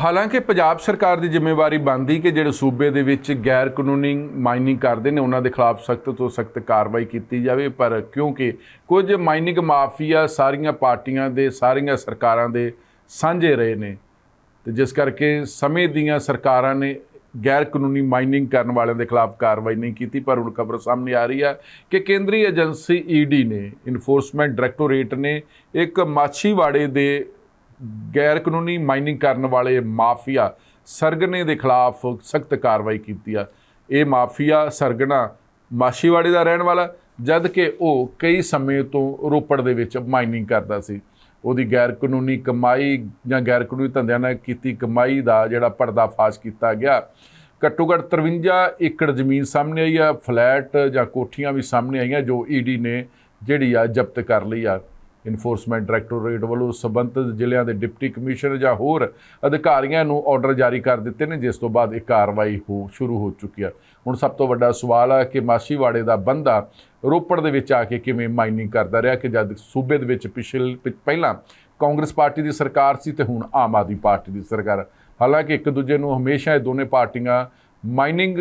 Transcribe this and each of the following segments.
ਹਾਲਾਂਕਿ ਪੰਜਾਬ ਸਰਕਾਰ ਦੀ ਜ਼ਿੰਮੇਵਾਰੀ ਬਣਦੀ ਕਿ ਜਿਹੜੇ ਸੂਬੇ ਦੇ ਵਿੱਚ ਗੈਰ ਕਾਨੂੰਨੀ ਮਾਈਨਿੰਗ ਕਰਦੇ ਨੇ, ਉਹਨਾਂ ਦੇ ਖਿਲਾਫ ਸਖਤ ਤੋਂ ਸਖਤ ਕਾਰਵਾਈ ਕੀਤੀ ਜਾਵੇ। ਪਰ ਕਿਉਂਕਿ ਕੁਝ ਮਾਈਨਿੰਗ ਮਾਫੀਆ ਸਾਰੀਆਂ ਪਾਰਟੀਆਂ ਦੇ, ਸਾਰੀਆਂ ਸਰਕਾਰਾਂ ਦੇ ਸਾਂਝੇ ਰਹੇ ਨੇ, ਤੇ ਜਿਸ ਕਰਕੇ ਸਮੇਂ ਦੀਆਂ ਸਰਕਾਰਾਂ ਨੇ ਗੈਰ ਕਾਨੂੰਨੀ ਮਾਈਨਿੰਗ ਕਰਨ ਵਾਲਿਆਂ ਦੇ ਖਿਲਾਫ ਕਾਰਵਾਈ ਨਹੀਂ ਕੀਤੀ। ਪਰ ਹੁਣ ਖਬਰ ਸਾਹਮਣੇ ਆ ਰਹੀ ਹੈ ਕਿ ਕੇਂਦਰੀ ਏਜੰਸੀ ਈਡੀ ਨੇ ਇਨਫੋਰਸਮੈਂਟ ਡਾਇਰੈਕਟੋਰੇਟ ਨੇ, ਇੱਕ ਮਾਛੀਵਾੜੇ ਦੇ ਗੈਰ ਕਾਨੂੰਨੀ ਮਾਈਨਿੰਗ ਕਰਨ ਵਾਲੇ ਮਾਫੀਆ ਸਰਗਨੇ ਦੇ ਖਿਲਾਫ ਸਖਤ ਕਾਰਵਾਈ ਕੀਤੀ ਆ। ਇਹ ਮਾਫੀਆ ਸਰਗਨਾ ਮਾਛੀਵਾੜੇ ਦਾ ਰਹਿਣ ਵਾਲਾ ਜਦ ਕਿ ਉਹ ਕਈ ਸਮੇਂ ਤੋਂ ਰੋਪੜ ਦੇ ਵਿੱਚ ਮਾਈਨਿੰਗ ਕਰਦਾ ਸੀ। ਉਹਦੀ ਗੈਰ ਕਾਨੂੰਨੀ ਕਮਾਈ ਜਾਂ ਗੈਰ ਕਾਨੂੰਨੀ ਧੰਦਿਆਂ ਨਾਲ ਕੀਤੀ ਕਮਾਈ ਦਾ ਜਿਹੜਾ ਪਰਦਾਫਾਸ਼ ਕੀਤਾ ਗਿਆ। ਘੱਟੋ ਘੱਟ 53 ਏਕੜ ਜ਼ਮੀਨ ਸਾਹਮਣੇ ਆਈ ਆ, ਫਲੈਟ ਜਾਂ ਕੋਠੀਆਂ ਵੀ ਸਾਹਮਣੇ ਆਈਆਂ, ਜੋ ਈਡੀ ਨੇ ਜਿਹੜੀ ਆ ਜ਼ਬਤ ਕਰ ਲਈ ਆ। ਇਨਫੋਰਸਮੈਂਟ ਡਾਇਰੈਕਟੋਰੇਟ ਵੱਲੋਂ ਸਬੰਧਤ ਜ਼ਿਲ੍ਹਿਆਂ ਦੇ ਡਿਪਟੀ ਕਮਿਸ਼ਨਰ ਜਾਂ ਹੋਰ ਅਧਿਕਾਰੀਆਂ ਨੂੰ ਆਰਡਰ ਜਾਰੀ ਕਰ ਦਿੱਤੇ ਨੇ, ਜਿਸ ਤੋਂ ਬਾਅਦ ਇਹ ਕਾਰਵਾਈ ਹੋ, ਸ਼ੁਰੂ ਹੋ ਚੁੱਕੀ ਆ ਹੁਣ ਸਭ ਤੋਂ ਵੱਡਾ ਸਵਾਲ ਆ ਕਿ ਮਾਛੀਵਾੜੇ ਦਾ ਬੰਦਾ ਰੋਪੜ ਦੇ ਵਿੱਚ ਆ ਕੇ ਕਿਵੇਂ ਮਾਈਨਿੰਗ ਕਰਦਾ ਰਿਹਾ ਕਿ ਜਦ ਸੂਬੇ ਦੇ ਵਿੱਚ ਪਿਛਲ ਪਿ- ਪਹਿਲਾਂ ਕਾਂਗਰਸ ਪਾਰਟੀ ਦੀ ਸਰਕਾਰ ਸੀ ਤੇ ਹੁਣ ਆਮ ਆਦਮੀ ਪਾਰਟੀ ਦੀ ਸਰਕਾਰ। ਹਾਲਾਂਕਿ ਇੱਕ ਦੂਜੇ ਨੂੰ ਹਮੇਸ਼ਾ ਇਹ ਦੋਨੇ ਪਾਰਟੀਆਂ ਮਾਈਨਿੰਗ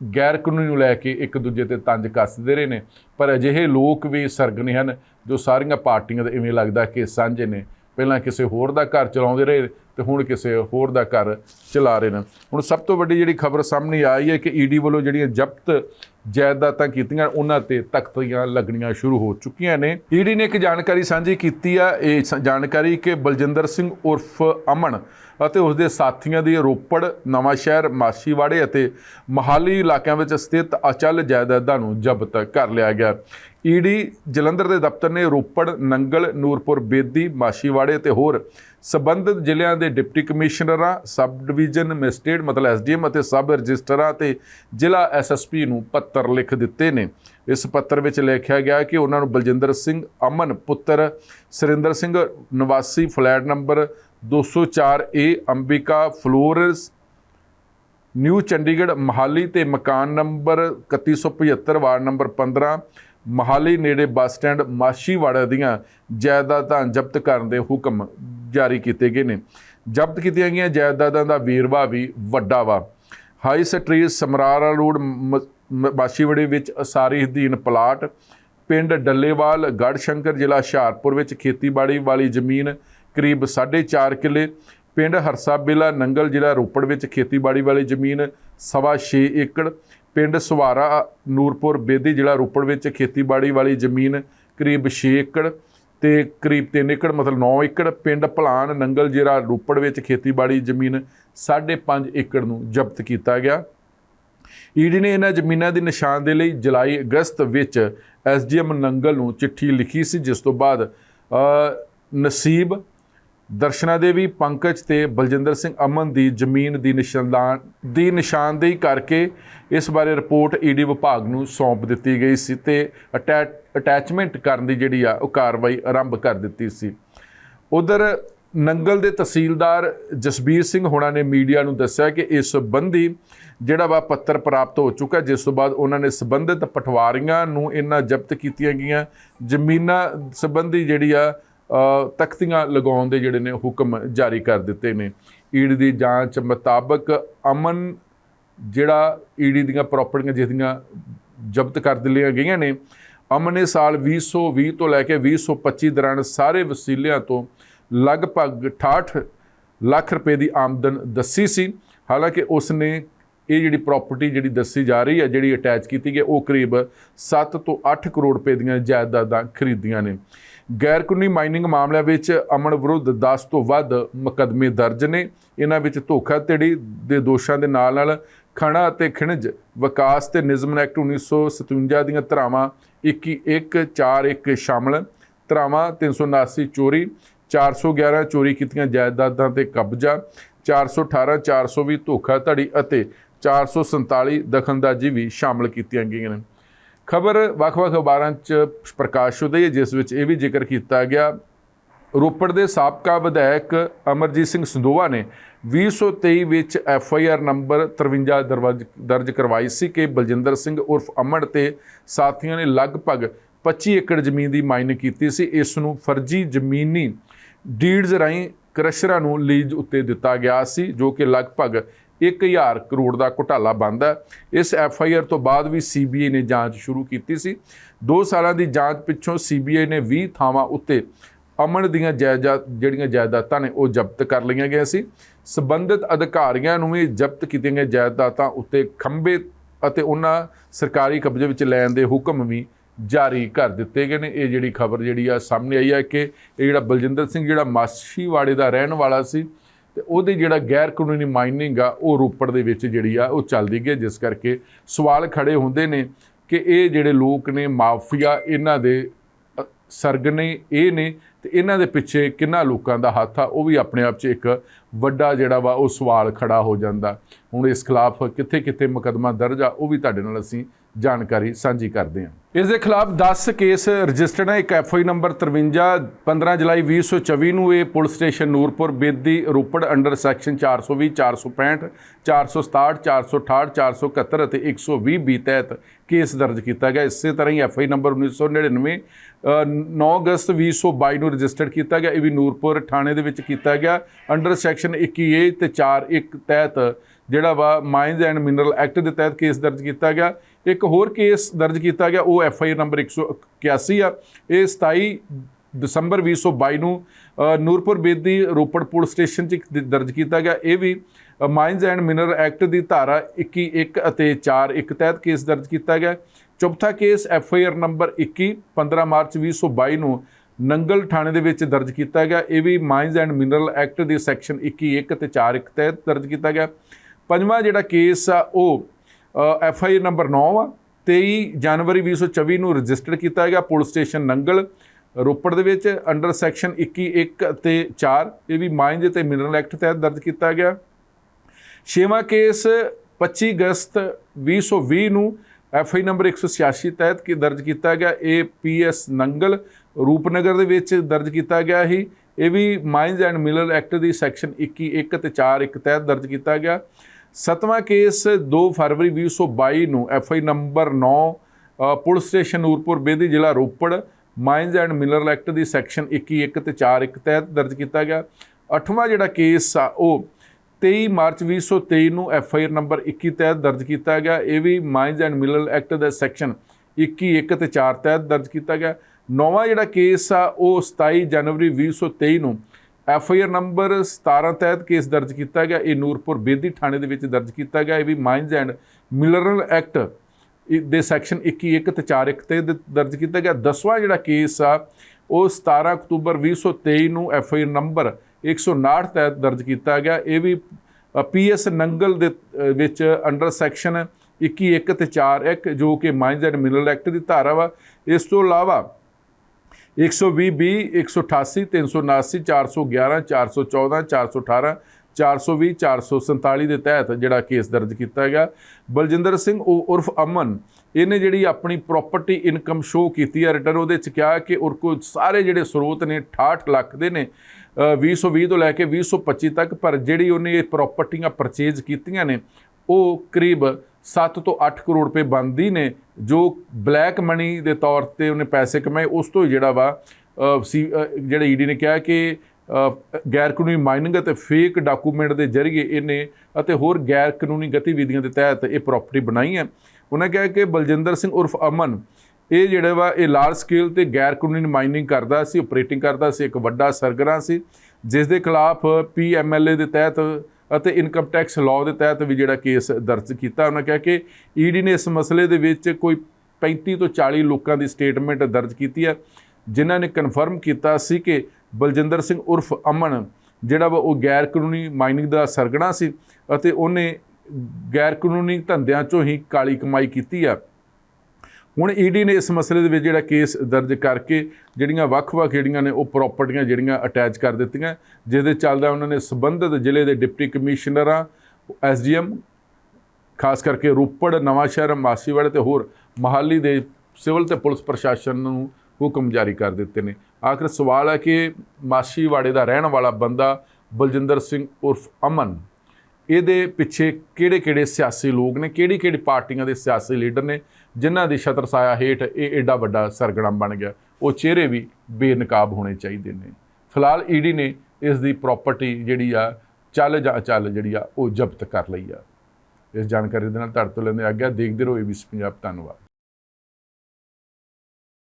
ਗੈਰ ਕਾਨੂੰਨੀ ਨੂੰ ਲੈ ਕੇ ਇੱਕ ਦੂਜੇ ਤੇ ਤੰਜ ਕੱਸਦੇ ਰਹੇ ਨੇ, ਪਰ ਅਜਿਹੇ ਲੋਕ ਵੀ ਸਰਗਨੇ ਹਨ ਜੋ ਸਾਰੀਆਂ ਪਾਰਟੀਆਂ ਦੇ ਇਵੇਂ ਲੱਗਦਾ ਕਿ ਸਾਂਝੇ ਨੇ, ਪਹਿਲਾਂ ਕਿਸੇ ਹੋਰ ਦਾ ਘਰ ਚਲਾਉਂਦੇ ਰਹੇ ਤੇ ਹੁਣ ਕਿਸੇ ਹੋਰ ਦਾ ਘਰ ਚਲਾ ਰਹੇ ਨੇ। ਹੁਣ ਸਭ ਤੋਂ ਵੱਡੀ ਜਿਹੜੀ ਖਬਰ ਸਾਹਮਣੇ ਆਈ ਹੈ ਕਿ ਈਡੀ ਵੱਲੋਂ ਜਿਹੜੀਆਂ ਜ਼ਬਤ ਜਾਇਦਾਦਾਂ ਕੀਤੀਆਂ, ਉਹਨਾਂ ਤੇ ਤਖਤੀਆਂ ਲੱਗਣੀਆਂ ਸ਼ੁਰੂ ਹੋ ਚੁੱਕੀਆਂ ਨੇ। ਈਡੀ ਨੇ ਇੱਕ ਜਾਣਕਾਰੀ ਸਾਂਝੀ ਕੀਤੀ ਆ, ਇਹ ਸ- ਜਾਣਕਾਰੀ ਕਿ ਬਲਜਿੰਦਰ ਸਿੰਘ ਉਰਫ ਅਮਨ ਅਤੇ ਉਸ ਦੇ ਸਾਥੀਆਂ ਦੀ ਰੋਪੜ ਨਵਾਂ ਸ਼ਹਿਰ ਮਾਛੀਵਾੜੇ ਅਤੇ ਮਹਾਲੀ ਇਲਾਕਿਆਂ ਵਿੱਚ ਸਥਿਤ ਅਚਲ ਜਾਇਦਾਦਾਂ ਨੂੰ ਜ਼ਬਤ ਕਰ ਲਿਆ ਗਿਆ। ਈਡੀ ਜਲੰਧਰ ਦੇ ਦਫ਼ਤਰ ਨੇ ਰੋਪੜ, ਨੰਗਲ, ਨੂਰਪੁਰ, ਬੇਦੀ, ਮਾਛੀਵਾੜੇ ਤੇ ਹੋਰ ਸਬੰਧਤ ਜ਼ਿਲ੍ਹਿਆਂ ਦੇ ਡਿਪਟੀ ਕਮਿਸ਼ਨਰਾਂ, ਸਬ ਡਿਵੀਜ਼ਨ ਮੈਜਿਸਟ੍ਰੇਟ ਮਤਲਬ ਐਸਡੀਐਮ ਅਤੇ ਸਬ ਰਜਿਸਟਰਾਂ ਤੇ ਜ਼ਿਲ੍ਹਾ ਐਸਐਸਪੀ ਨੂੰ ਪੱਤਰ ਲਿਖ ਦਿੱਤੇ ਨੇ। ਇਸ ਪੱਤਰ ਵਿੱਚ ਲਿਖਿਆ ਗਿਆ ਕਿ ਉਹਨਾਂ ਨੂੰ ਬਲਜਿੰਦਰ ਸਿੰਘ ਅਮਨ, ਪੁੱਤਰ ਸੁਰਿੰਦਰ ਸਿੰਘ, ਨਿਵਾਸੀ flat number 204 A, Ambika floors, new Chandigarh, Mohali ਤੇ ਮਕਾਨ ਨੰਬਰ 3175 ਵਾਰਡ ਨੰਬਰ 15 ਮਹਾਲੀ ਨੇੜੇ ਬੱਸ ਸਟੈਂਡ ਮਾਸ਼ੀਵਾੜਾ ਦੀਆਂ ਜਾਇਦਾਦਾਂ ਜ਼ਬਤ ਕਰਨ ਦੇ ਹੁਕਮ ਜਾਰੀ ਕੀਤੇ ਗਏ ਨੇ। ਜ਼ਬਤ ਕੀਤੀਆਂ ਗਈਆਂ ਜਾਇਦਾਦਾਂ ਦਾ ਵੇਰਵਾ ਵੀ ਵੱਡਾ ਵਾ। ਹਾਈ ਸਟਰੀਟ ਸਮਰਾਰਾ ਰੋਡ ਮ- ਮ- ਵਿੱਚ ਅਸਾਰੀ ਅਧੀਨ ਪਲਾਟ, ਪਿੰਡ ਡੱਲੇਵਾਲ, ਗੜਸ਼ੰਕਰ ਜ਼ਿਲ੍ਹਾ ਹੁਸ਼ਿਆਰਪੁਰ ਵਿੱਚ ਖੇਤੀਬਾੜੀ ਵਾਲੀ ਜ਼ਮੀਨ ਕਰੀਬ 4.5 ਕਿੱਲੇ, ਪਿੰਡ ਹਰਸਾਬੇਲਾ ਨੰਗਲ ਜ਼ਿਲ੍ਹਾ ਰੋਪੜ ਵਿੱਚ ਖੇਤੀਬਾੜੀ ਵਾਲੀ ਜ਼ਮੀਨ ਸਵਾ ਛੇ ਏਕੜ ਪਿੰਡ ਸਵਾਰਾ, ਨੂਰਪੁਰ ਬੇਦੀ ਜ਼ਿਲ੍ਹਾ ਰੋਪੜ ਵਿੱਚ ਖੇਤੀਬਾੜੀ ਵਾਲੀ ਜ਼ਮੀਨ ਕਰੀਬ 6 ਏਕੜ ਤੇ ਕਰੀਬ 3 ਏਕੜ, ਮਤਲਬ 9 ਏਕੜ ਪਿੰਡ ਭਲਾਨ ਨੰਗਲ ਜ਼ਿਲ੍ਹਾ ਰੋਪੜ ਵਿੱਚ ਖੇਤੀਬਾੜੀ ਜ਼ਮੀਨ 5.5 ਏਕੜ ਨੂੰ ਜ਼ਬਤ ਕੀਤਾ ਗਿਆ। ਈਡੀ ਨੇ ਇਹਨਾਂ ਜ਼ਮੀਨਾਂ ਦੀ ਨਿਸ਼ਾਨ ਦੇ ਲਈ ਜੁਲਾਈ ਅਗਸਤ ਵਿੱਚ ਐਸਡੀਐਮ ਨੰਗਲ ਨੂੰ ਚਿੱਠੀ ਲਿਖੀ ਸੀ, ਜਿਸ ਤੋਂ ਬਾਅਦ ਨਸੀਬ ਦਰਸ਼ਨਾ ਦੇਵੀ ਪੰਕਜ ਤੇ ਬਲਜਿੰਦਰ ਸਿੰਘ ਅਮਨ ਦੀ ਜ਼ਮੀਨ ਦੀ ਨਿਸ਼ਾਨਦਾਨ ਦੀ ਨਿਸ਼ਾਨਦੇਹੀ ਕਰਕੇ ਇਸ ਬਾਰੇ ਰਿਪੋਰਟ ਈਡੀ ਵਿਭਾਗ ਨੂੰ ਸੌਂਪ ਦਿੱਤੀ ਗਈ ਸੀ ਤੇ ਅਟੈਚਮੈਂਟ ਕਰਨ ਦੀ ਜਿਹੜੀ ਆ ਉਹ ਕਾਰਵਾਈ ਆਰੰਭ ਕਰ ਦਿੱਤੀ ਸੀ। ਉਧਰ ਨੰਗਲ ਦੇ ਤਹਿਸੀਲਦਾਰ ਜਸਬੀਰ ਸਿੰਘ ਹੋਣਾ ਨੇ ਮੀਡੀਆ ਨੂੰ ਦੱਸਿਆ ਕਿ ਇਸ ਸੰਬੰਧੀ ਜਿਹੜਾ ਵਾ ਪੱਤਰ ਪ੍ਰਾਪਤ ਹੋ ਚੁੱਕਾ, ਜਿਸ ਤੋਂ ਬਾਅਦ ਉਹਨਾਂ ਨੇ ਸੰਬੰਧਿਤ ਪਟਵਾਰੀਆਂ ਨੂੰ ਇਹਨਾਂ ਜ਼ਬਤ ਕੀਤੀਆਂ ਗਈਆਂ। ਜ਼ਮੀਨਾਂ ਸੰਬੰਧੀ ਜਿਹੜੀ ਆ ਤਖਤੀਆਂ ਲਗਾਉਣ ਦੇ ਜਿਹੜੇ ਨੇ ਹੁਕਮ ਜਾਰੀ ਕਰ ਦਿੱਤੇ ਨੇ। ਈਡੀ ਦੀ ਜਾਂਚ ਮੁਤਾਬਕ ਅਮਨ ਜਿਹੜਾ ਈਡੀ ਦੀਆਂ ਪ੍ਰਾਪਰਟੀਆਂ ਜਿਸ ਜ਼ਬਤ ਕਰ ਦਿੱਲੀਆਂ ਗਈਆਂ ਨੇ, ਅਮਨ ਨੇ ਸਾਲ 2020 ਤੋਂ ਲੈ ਕੇ 2025 ਦੌਰਾਨ ਸਾਰੇ ਵਸੀਲਿਆਂ ਤੋਂ ਲਗਭਗ 68 ਲੱਖ ਰੁਪਏ ਦੀ ਆਮਦਨ ਦੱਸੀ ਸੀ। ਹਾਲਾਂਕਿ ਉਸ ਨੇ ਇਹ ਜਿਹੜੀ ਪ੍ਰਾਪਰਟੀ ਜਿਹੜੀ ਦੱਸੀ ਜਾ ਰਹੀ ਹੈ, ਜਿਹੜੀ ਅਟੈਚ ਕੀਤੀ ਗਈ, ਉਹ ਕਰੀਬ 7 ਤੋਂ 8 ਕਰੋੜ ਰੁਪਏ ਦੀਆਂ ਜਾਇਦਾਦਾਂ ਖਰੀਦੀਆਂ ਨੇ। ਗੈਰ ਕਾਨੂੰਨੀ ਮਾਈਨਿੰਗ ਮਾਮਲਿਆਂ ਵਿੱਚ ਅਮਨ ਵਿਰੁੱਧ 10 ਤੋਂ ਵੱਧ ਮੁਕੱਦਮੇ ਦਰਜ ਨੇ। ਇਹਨਾਂ ਵਿੱਚ ਧੋਖਾਧੜੀ ਦੇ ਦੋਸ਼ਾਂ ਦੇ ਨਾਲ ਨਾਲ ਖਣਾ ਅਤੇ ਖਣਿਜ ਵਿਕਾਸ ਤੇ ਨਿਯਮਨ ਐਕਟ 1957 ਦੀਆਂ ਧਰਾਵਾਂ 21 1 4 1 ਸ਼ਾਮਲ ਧਾਰਾਵਾਂ 379 ਚੋਰੀ 411 ਚੋਰੀ ਕੀਤੀਆਂ ਜਾਇਦਾਦਾਂ ਤੇ ਕਬਜ਼ਾ 418 420 ਧੋਖਾਧੜੀ ਅਤੇ 447 ਦਖਲਅੰਦਾਜ਼ੀ ਵੀ ਸ਼ਾਮਲ ਕੀਤੀਆਂ ਗਈਆਂ ਨੇ। ਖਬਰ ਵੱਖ-ਵੱਖ ਅਖਬਾਰਾਂ 'ਚ ਪ੍ਰਕਾਸ਼ ਹੁੰਦੀ ਹੈ, ਜਿਸ ਵਿੱਚ ਇਹ ਵੀ ਜ਼ਿਕਰ ਕੀਤਾ ਗਿਆ। ਰੋਪੜ ਦੇ ਸਾਬਕਾ ਵਿਧਾਇਕ ਅਮਰਜੀਤ ਸਿੰਘ ਸੰਦੋਵਾ ਨੇ 2023 ਵਿੱਚ ਐਫ ਆਈ ਆਰ ਨੰਬਰ 53 ਦਰਜ ਦਰਜ ਕਰਵਾਈ ਸੀ ਕਿ ਬਲਜਿੰਦਰ ਸਿੰਘ ਉਰਫ ਅਮੜ ਤੇ ਸਾਥੀਆਂ ਨੇ ਲਗਭਗ 25 ਏਕੜ ਜ਼ਮੀਨ ਦੀ ਮਾਈਨਿੰਗ ਕੀਤੀ ਸੀ। ਇਸ ਨੂੰ ਫਰਜ਼ੀ ਜ਼ਮੀਨੀ ਡੀਡਜ਼ ਰਾਹੀਂ ਕ੍ਰਸ਼ਰਾਂ ਨੂੰ ਲੀਜ਼ ਉੱਤੇ ਦਿੱਤਾ ਗਿਆ ਸੀ, ਜੋ ਕਿ ਲਗਭਗ 1000 ਕਰੋੜ ਦਾ ਘੁਟਾਲਾ ਬਣਦਾ ਇਸ ਐਫ ਆਈ ਆਰ ਤੋਂ ਬਾਅਦ ਵੀ ਸੀਬੀਆਈ ਨੇ ਜਾਂਚ ਸ਼ੁਰੂ ਕੀਤੀ ਸੀ। 2 ਸਾਲਾਂ ਦੀ ਜਾਂਚ ਪਿੱਛੋਂ ਸੀਬੀਆਈ ਨੇ 20 ਥਾਵਾਂ ਉੱਤੇ ਅਮਨ ਦੀਆਂ ਜਾਇਦਾਦ ਜਿਹੜੀਆਂ ਜਾਇਦਾਦਾਂ ਨੇ, ਉਹ ਜ਼ਬਤ ਕਰ ਲਈਆਂ ਗਈਆਂ ਸੀ। ਸਬੰਧਿਤ ਅਧਿਕਾਰੀਆਂ ਨੂੰ ਵੀ ਜ਼ਬਤ ਕੀਤੀਆਂ ਗਈਆਂ ਜਾਇਦਾਦਾਂ ਉੱਤੇ ਖੰਭੇ ਅਤੇ ਉਹਨਾਂ ਸਰਕਾਰੀ ਕਬਜ਼ੇ ਵਿੱਚ ਲੈਣ ਦੇ ਹੁਕਮ ਵੀ ਜਾਰੀ ਕਰ ਦਿੱਤੇ ਗਏ ਨੇ। ਇਹ ਜਿਹੜੀ ਖਬਰ ਜਿਹੜੀ ਆ ਸਾਹਮਣੇ ਆਈ ਹੈ ਕਿ ਇਹ ਜਿਹੜਾ ਬਲਜਿੰਦਰ ਸਿੰਘ, ਜਿਹੜਾ ਮਾਛੀਵਾੜੇ ਦਾ ਰਹਿਣ ਵਾਲਾ ਸੀ ਤੇ ਉਹਦੀ ਜਿਹੜਾ ਗੈਰ ਕਾਨੂੰਨੀ ਮਾਈਨਿੰਗ ਆ, ਉਹ ਰੋਪੜ ਦੇ ਵਿੱਚ ਜਿਹੜੀ ਆ, ਉਹ ਚੱਲਦੀ ਗਈ ਜਿਸ ਕਰਕੇ ਸਵਾਲ ਖੜੇ ਹੁੰਦੇ ਨੇ ਕਿ ਇਹ ਜਿਹੜੇ ਲੋਕ ਨੇ ਮਾਫੀਆ, ਇਹਨਾਂ ਦੇ ਸਰਗਨੇ ਇਹ ਨੇ ਤੇ ਇਹਨਾਂ ਦੇ ਪਿੱਛੇ ਕਿੰਨਾ ਲੋਕਾਂ ਦਾ ਹੱਥ ਆ ਉਹ ਵੀ ਆਪਣੇ ਆਪ 'ਚ ਇੱਕ ਵੱਡਾ ਜਿਹੜਾ ਵਾ ਉਹ ਸਵਾਲ ਖੜਾ ਹੋ ਜਾਂਦਾ। ਹੁਣ ਇਸ ਖਿਲਾਫ ਕਿੱਥੇ ਕਿੱਥੇ ਮੁਕੱਦਮਾ ਦਰਜ ਆ ਉਹ ਵੀ ਤੁਹਾਡੇ ਨਾਲ ਅਸੀਂ ਜਾਣਕਾਰੀ ਸਾਂਝੀ ਕਰਦੇ ਹਾਂ। ਇਸ ਦੇ ਖਿਲਾਫ 10 ਕੇਸ ਰਜਿਸਟਰਡ ਹੈ ਇੱਕ ਐਫਆਈ ਨੰਬਰ 53 15 ਜੁਲਾਈ 2024 ਨੂੰ ਇਹ police station Nurpur Bedi Ropar under section 420 465 467 468 471 ਅਤੇ 120 ਬੀ ਤਹਿਤ ਕੇਸ ਦਰਜ ਕੀਤਾ ਗਿਆ। ਇਸੇ ਤਰ੍ਹਾਂ ਹੀ ਐਫਆਈ ਨੰਬਰ 1999 ਅ, 9 ਅਗਸਤ 2022 ਨੂੰ ਰਜਿਸਟਰਡ ਕੀਤਾ ਗਿਆ। ਇਹ ਵੀ ਨੂਰਪੁਰ ਥਾਣੇ ਦੇ ਵਿੱਚ ਕੀਤਾ ਗਿਆ। ਅੰਡਰ ਸੈਕਸ਼ਨ 21A ਤੇ 41 ਤਹਿਤ ਜਿਹੜਾ ਵਾ ਮਾਈਨਸ ਐਂਡ ਮਿਨਰਲ ਐਕਟ ਦੇ ਤਹਿਤ ਕੇਸ ਦਰਜ ਕੀਤਾ ਗਿਆ। ਇੱਕ ਹੋਰ ਕੇਸ ਦਰਜ ਕੀਤਾ ਗਿਆ, ਉਹ ਐਫ ਆਈ ਨੰਬਰ 181 ਆ। ਇਹ 27 ਦਸੰਬਰ 2022 ਨੂੰ ਨੂਰਪੁਰ ਬੇਦੀ ਰੋਪੜ ਪੁਲਿਸ ਸਟੇਸ਼ਨ 'ਚ ਦਰਜ ਕੀਤਾ ਗਿਆ। ਇਹ ਵੀ ਮਾਈਨਸ ਐਂਡ ਮਿਨਰਲ ਐਕਟ ਦੀ ਧਾਰਾ 21 ਅਤੇ 41 ਤਹਿਤ ਕੇਸ ਦਰਜ ਕੀਤਾ ਗਿਆ। ਚੌਥਾ case F I R number 21 15 ਮਾਰਚ 2022 ਨੂੰ ਨੰਗਲ ਥਾਣੇ ਦੇ ਵਿੱਚ ਦਰਜ ਕੀਤਾ ਗਿਆ। ਇਹ ਵੀ ਮਾਈਨਸ ਐਂਡ ਮਿਨਰਲ ਐਕਟ ਦੇ ਸੈਕਸ਼ਨ 21 ਤੇ 41 ਤਹਿਤ ਦਰਜ ਕੀਤਾ ਗਿਆ। ਪੰਜਵਾਂ ਜਿਹੜਾ ਕੇਸ ਆ, ਉਹ ਐਫ ਆਈ ਆਰ ਨੰਬਰ 9 ਆ 23 ਜਨਵਰੀ 2024 ਨੂੰ ਰਜਿਸਟਰਡ ਕੀਤਾ ਗਿਆ ਪੁਲਿਸ ਸਟੇਸ਼ਨ ਨੰਗਲ, ਰੋਪੜ ਦੇ ਵਿੱਚ, ਅੰਡਰ ਸੈਕਸ਼ਨ 21 ਤੇ 4 ਇਹ ਵੀ ਮਾਈਨਸ ਤੇ ਮਿਨਰਲ ਐਕਟ ਤਹਿਤ ਦਰਜ ਕੀਤਾ ਗਿਆ। ਛੇਵਾਂ ਕੇਸ 25 ਅਗਸਤ 2020 ਨੂੰ ਐਫ ਆਈ ਨੰਬਰ 186 ਤਹਿਤ ਕੀ ਦਰਜ ਕੀਤਾ ਗਿਆ? ਇਹ ਪੀ ਐਸ ਨੰਗਲ, ਰੂਪਨਗਰ ਦੇ ਵਿੱਚ ਦਰਜ ਕੀਤਾ ਗਿਆ ਸੀ। ਇਹ ਵੀ ਮਾਈਨਸ ਐਂਡ ਮਿਲਰ ਐਕਟ ਦੀ ਸੈਕਸ਼ਨ 21 ਤੇ 41 ਤਹਿਤ ਦਰਜ ਕੀਤਾ ਗਿਆ। ਸਤਵਾਂ ਕੇਸ 2 ਫਰਵਰੀ 2022 ਨੂੰ F I number 9 police station Nurpur Bedi ਜ਼ਿਲ੍ਹਾ Ropar mines and mineral act the section 21 ਤੇ 41 ਤਹਿਤ ਦਰਜ ਕੀਤਾ ਗਿਆ। ਅੱਠਵਾਂ ਜਿਹੜਾ ਕੇਸ ਆ, ਉਹ 23 ਮਾਰਚ 2023 ਨੂੰ ਐਫ ਆਈ ਆਰ ਨੰਬਰ 21 ਤਹਿਤ ਦਰਜ ਕੀਤਾ ਗਿਆ। ਇਹ ਵੀ ਮਾਈਨਸ ਐਂਡ ਮਿਨਰਲ ਐਕਟ ਦਾ ਸੈਕਸ਼ਨ 21 ਤੇ 4 ਤਹਿਤ ਦਰਜ ਕੀਤਾ ਗਿਆ। ਨੌਵਾਂ ਜਿਹੜਾ ਕੇਸ ਆ, ਉਹ 27 ਜਨਵਰੀ 2023 ਨੂੰ ਐਫ ਆਈ ਆਰ ਨੰਬਰ 17 ਤਹਿਤ ਕੇਸ ਦਰਜ ਕੀਤਾ ਗਿਆ। ਇਹ ਨੂਰਪੁਰ ਬੇਦੀ ਥਾਣੇ ਦੇ ਵਿੱਚ ਦਰਜ ਕੀਤਾ ਗਿਆ। ਇਹ ਵੀ ਮਾਈਨਸ ਐਂਡ ਮਿਨਰਲ ਐਕਟ ਦੇ ਸੈਕਸ਼ਨ 21 ਤੇ 41 ਤੇ ਦ- ਦਰਜ ਕੀਤਾ ਗਿਆ। ਦਸਵਾਂ ਜਿਹੜਾ ਕੇਸ ਆ, ਉਹ 17 ਅਕਤੂਬਰ 2023 ਨੂੰ ਐਫ ਆਈ ਆਰ ਨੰਬਰ 159 ਤਹਿਤ ਦਰਜ ਕੀਤਾ ਗਿਆ। ਇਹ ਵੀ ਪੀ ਐਸ ਨੰਗਲ ਦੇ ਵਿੱਚ ਅੰਡਰ ਸੈਕਸ਼ਨ 21 ਤੇ 41 ਜੋ ਕਿ ਮਾਈਨਸ ਐਂਡ ਮਿਨਰਲ ਐਕਟ ਦੀ ਧਾਰਾ ਵਾ। ਇਸ ਤੋਂ ਇਲਾਵਾ 120 ਬੀ 188 379 411 414 418 420 447 ਦੇ ਤਹਿਤ ਜਿਹੜਾ ਕੇਸ ਦਰਜ ਕੀਤਾ ਗਿਆ। ਬਲਜਿੰਦਰ ਸਿੰਘ ਉ- ਉਰਫ ਅਮਨ, ਇਹਨੇ ਜਿਹੜੀ ਆਪਣੀ ਪ੍ਰਾਪਰਟੀ ਇਨਕਮ ਸ਼ੋ ਕੀਤੀ ਹੈ, ਰਿਟਰਨ ਉਹਦੇ ਚ ਕਿਹਾ ਕਿ ਉਹ ਕੋਲ ਸਾਰੇ ਜਿਹੜੇ ਸਰੋਤ ਨੇ 68 ਲੱਖ ਦੇ ਨੇ 2020 ਤੋਂ ਲੈ ਕੇ 2025 ਤੱਕ ਪਰ ਜਿਹੜੀ ਉਹਨੇ ਇਹ ਪ੍ਰਾਪਰਟੀਆਂ ਪਰਚੇਜ਼ ਕੀਤੀਆਂ ਨੇ ਉਹ ਕਰੀਬ 7 ਤੋਂ 8 ਕਰੋੜ ਰੁਪਏ ਬਣਦੀ ਨੇ ਜੋ ਬਲੈਕ ਮਨੀ ਦੇ ਤੌਰ ਤੇ ਉਹਨੇ ਪੈਸੇ ਕਮਾਏ। ਉਸ ਤੋਂ ਹੀ ਜਿਹੜਾ ਵਾ ਅ, ਸੀ ਅ, ਜਿਹੜੇ ਈਡੀ ਨੇ ਕਿਹਾ ਕਿ ਗੈਰ ਕਾਨੂੰਨੀ ਮਾਈਨਿੰਗ ਅਤੇ ਫੇਕ ਡਾਕੂਮੈਂਟ ਦੇ ਜ਼ਰੀਏ ਇਹਨੇ ਅਤੇ ਹੋਰ ਗੈਰ ਕਾਨੂੰਨੀ ਗਤੀਵਿਧੀਆਂ ਦੇ ਤਹਿਤ ਇਹ ਪ੍ਰਾਪਰਟੀ ਬਣਾਈ ਹੈ। ਉਹਨਾਂ ਕਿਹਾ ਕਿ ਬਲਜਿੰਦਰ ਸਿੰਘ ਉਰਫ ਅਮਨ ਇਹ ਜਿਹੜਾ ਵਾ, ਇਹ ਲਾਰਜ ਸਕੇਲ ਤੇ ਗੈਰ ਕਾਨੂੰਨੀ ਮਾਈਨਿੰਗ ਕਰਦਾ ਸੀ ਆਪਰੇਟਿੰਗ ਕਰਦਾ ਸੀ, ਇੱਕ ਵੱਡਾ ਸਰਗਰਾ ਸੀ, ਜਿਸ ਦੇ ਖਿਲਾਫ ਪੀਐਮਐਲਏ ਦੇ ਤਹਿਤ ਅਤੇ ਇਨਕਮ ਟੈਕਸ ਲਾਅ ਦੇ ਤਹਿਤ ਵੀ ਜਿਹੜਾ ਕੇਸ ਦਰਜ ਕੀਤਾ। ਉਹਨਾਂ ਕਿਹਾ ਕਿ ਈਡੀ ਨੇ ਇਸ ਮਸਲੇ ਦੇ ਵਿੱਚ ਕੋਈ 35 ਤੋਂ 40 ਲੋਕਾਂ ਦੀ ਸਟੇਟਮੈਂਟ ਦਰਜ ਕੀਤੀ ਹੈ, ਜਿਨ੍ਹਾਂ ਨੇ ਕਨਫਰਮ ਕੀਤਾ ਸੀ ਕਿ ਬਲਜਿੰਦਰ ਸਿੰਘ ਉਰਫ ਅਮਨ ਜਿਹੜਾ ਵਾ, ਉਹ ਗੈਰ ਕਾਨੂੰਨੀ ਮਾਈਨਿੰਗ ਦਾ ਸਰਗਣਾ ਸੀ ਅਤੇ ਉਹਨੇ ਗੈਰ ਕਾਨੂੰਨੀ ਧੰਦਿਆਂ ਚੋਂ ਹੀ ਕਾਲੀ ਕਮਾਈ ਕੀਤੀ ਆ। ਹੁਣ ਈਡੀ ਨੇ ਇਸ ਮਸਲੇ ਦੇ ਵਿੱਚ ਜਿਹੜਾ ਕੇਸ ਦਰਜ ਕਰਕੇ ਜਿਹੜੀਆਂ ਵੱਖ-ਵੱਖ ਜਿਹੜੀਆਂ ਨੇ ਉਹ ਪ੍ਰਾਪਰਟੀਆਂ ਜਿਹੜੀਆਂ ਅਟੈਚ ਕਰ ਦਿੱਤੀਆਂ ਜਿਸ ਦੇ ਚੱਲਦਾ ਉਹਨਾਂ ਨੇ ਸੰਬੰਧਿਤ ਜ਼ਿਲ੍ਹੇ ਦੇ ਡਿਪਟੀ ਕਮਿਸ਼ਨਰਾਂ ਐਸਡੀਐਮ ਖਾਸ ਕਰਕੇ ਰੋਪੜ, ਨਵਾਂਸ਼ਹਿਰ, ਮਾਸੀਵਾੜੇ ਤੇ ਹੋਰ ਮਹਾਲੀ ਦੇ ਸਿਵਲ ਤੇ ਪੁਲਿਸ ਪ੍ਰਸ਼ਾਸਨ ਨੂੰ ਹੁਕਮ ਜਾਰੀ ਕਰ ਦਿੱਤੇ ਨੇ। ਆਖਰ ਸਵਾਲ ਹੈ ਕਿ ਮਾਸੀਵਾੜੇ ਦਾ ਰਹਿਣ ਵਾਲਾ ਬੰਦਾ ਬਲਜਿੰਦਰ ਸਿੰਘ ਉਰਫ ਅਮਨ ਇਹਦੇ ਪਿੱਛੇ ਕਿਹੜੇ-ਕਿਹੜੇ ਸਿਆਸੀ ਲੋਕ ਨੇ ਕਿਹੜੀ-ਕਿਹੜੀ ਪਾਰਟੀਆਂ ਦੇ ਸਿਆਸੀ ਲੀਡਰ ਨੇ, ਜਿਨ੍ਹਾਂ ਦੀ ਛਤਰ ਛਾਇਆ ਹੇਠ ਇਹ ਐਡਾ ਵੱਡਾ ਸਰਗਰਮ ਬਣ ਗਿਆ, ਉਹ ਚਿਹਰੇ ਵੀ ਬੇਨਕਾਬ ਹੋਣੇ ਚਾਹੀਦੇ ਨੇ। ਫਿਲਹਾਲ ਈਡੀ ਨੇ ਇਸ ਦੀ ਪ੍ਰਾਪਰਟੀ ਜਿਹੜੀ ਆ, ਚੱਲ ਜਾਂ ਚੱਲ ਜਿਹੜੀ ਆ, ਉਹ ਜ਼ਬਤ ਕਰ ਲਈ ਆ। ਇਸ ਜਾਣਕਾਰੀ ਦੇ ਨਾਲ ਤੁਹਾਡੇ ਤੋਂ ਲੈਂਦੇ ਆ ਗਿਆ ਦੇਖਦੇ ਰਹੋ ਏਬੀਸੀ ਪੰਜਾਬ, ਧੰਨਵਾਦ।